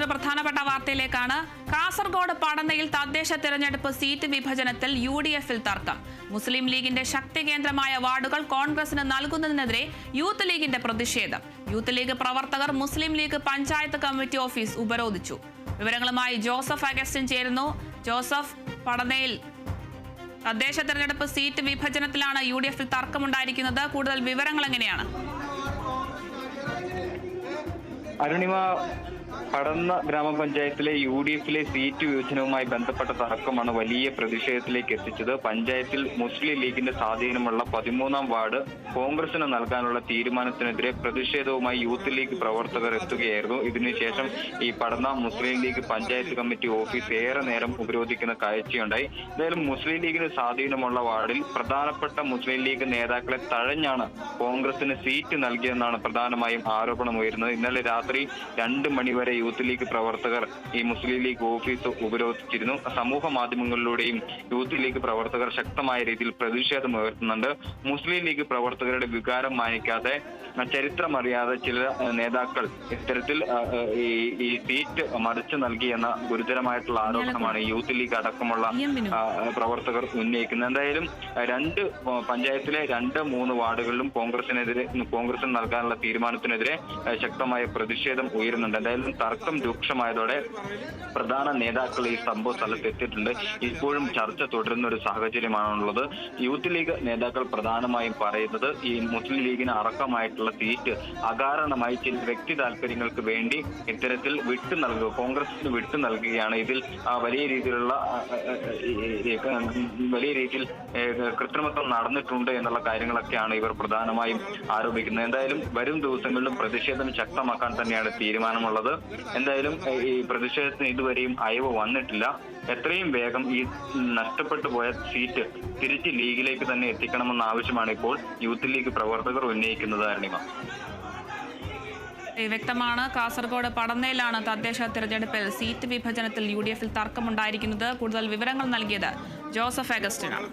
മറ്റൊരു പ്രധാനപ്പെട്ട വാർത്തയിലേക്കാണ്. കാസർഗോഡ് പടന്നയിൽ തദ്ദേശ തിരഞ്ഞെടുപ്പ് സീറ്റ് വിഭജനത്തിൽ യു ഡി എഫിൽ തർക്കം. മുസ്ലിം ലീഗിന്റെ ശക്തി കേന്ദ്രമായ വാർഡുകൾ കോൺഗ്രസിന് നൽകുന്നതിനെതിരെ യൂത്ത് ലീഗിന്റെ പ്രതിഷേധം. യൂത്ത് ലീഗ് പ്രവർത്തകർ Muslim league panchayat committee office ഉപരോധിച്ചു. വിവരങ്ങളുമായി ജോസഫ് അഗസ്റ്റിൻ ചേരുന്നു. ജോസഫ് പടന്നയിൽ തദ്ദേശ തെരഞ്ഞെടുപ്പ് സീറ്റ് വിഭജനത്തിലാണ് യു ഡി എഫിൽ തർക്കമുണ്ടായിരിക്കുന്നത്. കൂടുതൽ വിവരങ്ങൾ എങ്ങനെയാണ്? അരുണിമ പടന്ന ഗ്രാമപഞ്ചായത്തിലെ യു ഡി എഫിലെ സീറ്റ് വിഭജനവുമായി ബന്ധപ്പെട്ട തർക്കമാണ് വലിയ പ്രതിഷേധത്തിലേക്ക് എത്തിച്ചത്. പഞ്ചായത്തിൽ മുസ്ലിം ലീഗിന്റെ സ്വാധീനമുള്ള പതിമൂന്നാം വാർഡ് കോൺഗ്രസിന് നൽകാനുള്ള തീരുമാനത്തിനെതിരെ പ്രതിഷേധവുമായി യൂത്ത് ലീഗ് പ്രവർത്തകർ എത്തുകയായിരുന്നു. ഇതിനുശേഷം ഈ Padanna Muslim league panchayat committee office ഏറെ നേരം ഉപരോധിക്കുന്ന കാഴ്ചയുണ്ടായി. എന്തായാലും മുസ്ലിം ലീഗിന് സ്വാധീനമുള്ള വാർഡിൽ പ്രധാനപ്പെട്ട മുസ്ലിം ലീഗ് നേതാക്കളെ തഴഞ്ഞാണ് കോൺഗ്രസിന് സീറ്റ് നൽകിയെന്നാണ് പ്രധാനമായും ആരോപണം ഉയരുന്നത് ഇന്നലെ രാത്രി രണ്ട് മണിവരെ യൂത്ത് ലീഗ് പ്രവർത്തകർ ഈ മുസ്ലിം ലീഗ് ഓഫീസ് ഉപരോധിച്ചിരുന്നു. സമൂഹ മാധ്യമങ്ങളിലൂടെയും യൂത്ത് ലീഗ് പ്രവർത്തകർ ശക്തമായ രീതിയിൽ പ്രതിഷേധം ഉയർത്തുന്നുണ്ട്. മുസ്ലിം ലീഗ് പ്രവർത്തകരുടെ വികാരം മാനിക്കാതെ ചരിത്രമറിയാതെ ചില നേതാക്കൾ ഇത്തരത്തിൽ ഈ സീറ്റ് മറിച്ചു നൽകി എന്ന ഗുരുതരമായിട്ടുള്ള ആരോപണമാണ് യൂത്ത് ലീഗ് അടക്കമുള്ള പ്രവർത്തകർ ഉന്നയിക്കുന്നത്. എന്തായാലും രണ്ട് പഞ്ചായത്തിലെ രണ്ട് മൂന്ന് വാർഡുകളിലും കോൺഗ്രസിനെതിരെ കോൺഗ്രസിന് നൽകാനുള്ള തീരുമാനത്തിനെതിരെ ശക്തമായ പ്രതിഷേധം ഉയരുന്നുണ്ട്. എന്തായാലും തർക്കം രൂക്ഷമായതോടെ പ്രധാന നേതാക്കൾ ഈ സംഭവ സ്ഥലത്ത് എത്തിയിട്ടുണ്ട്. ഇപ്പോഴും ചർച്ച തുടരുന്ന ഒരു സാഹചര്യമാണുള്ളത്. യൂത്ത് ലീഗ് നേതാക്കൾ പ്രധാനമായും പറയുന്നത് ഈ മുസ്ലിം ലീഗിന് അറക്കമായിട്ടുള്ള സീറ്റ് അകാരണമായി ചില വ്യക്തി താല്പര്യങ്ങൾക്ക് വേണ്ടി ഇത്തരത്തിൽ വിട്ടു നൽകുക കോൺഗ്രസിന് വിട്ടു നൽകുകയാണ്. ഇതിൽ വലിയ രീതിയിലുള്ള വലിയ രീതിയിൽ കൃത്രിമത്വം നടന്നിട്ടുണ്ട് എന്നുള്ള കാര്യങ്ങളൊക്കെയാണ് ഇവർ പ്രധാനമായും ആരോപിക്കുന്നത്. എന്തായാലും വരും ദിവസങ്ങളിലും പ്രതിഷേധം ശക്തമാക്കാൻ തന്നെയാണ് തീരുമാനമുള്ളത്. എന്തായാലും ഈ പ്രതിഷേധത്തിന് ഇതുവരെയും അയവ് വന്നിട്ടില്ല. എത്രയും വേഗം ഈ നഷ്ടപ്പെട്ടു പോയ സീറ്റ് തിരിച്ച് ലീഗിലേക്ക് തന്നെ എത്തിക്കണമെന്ന ആവശ്യമാണ് ഇപ്പോൾ യൂത്ത് ലീഗ് പ്രവർത്തകർ ഉന്നയിക്കുന്നത് അരുണിമ. വ്യക്തമാണ്. കാസർഗോഡ് പടന്നയിലാണ് തദ്ദേശ തിരഞ്ഞെടുപ്പിൽ സീറ്റ് വിഭജനത്തിൽ യു ഡി എഫിൽ തർക്കമുണ്ടായിരിക്കുന്നത്. കൂടുതൽ വിവരങ്ങൾ നൽകിയത് ജോസഫ് അഗസ്റ്റിനാണ്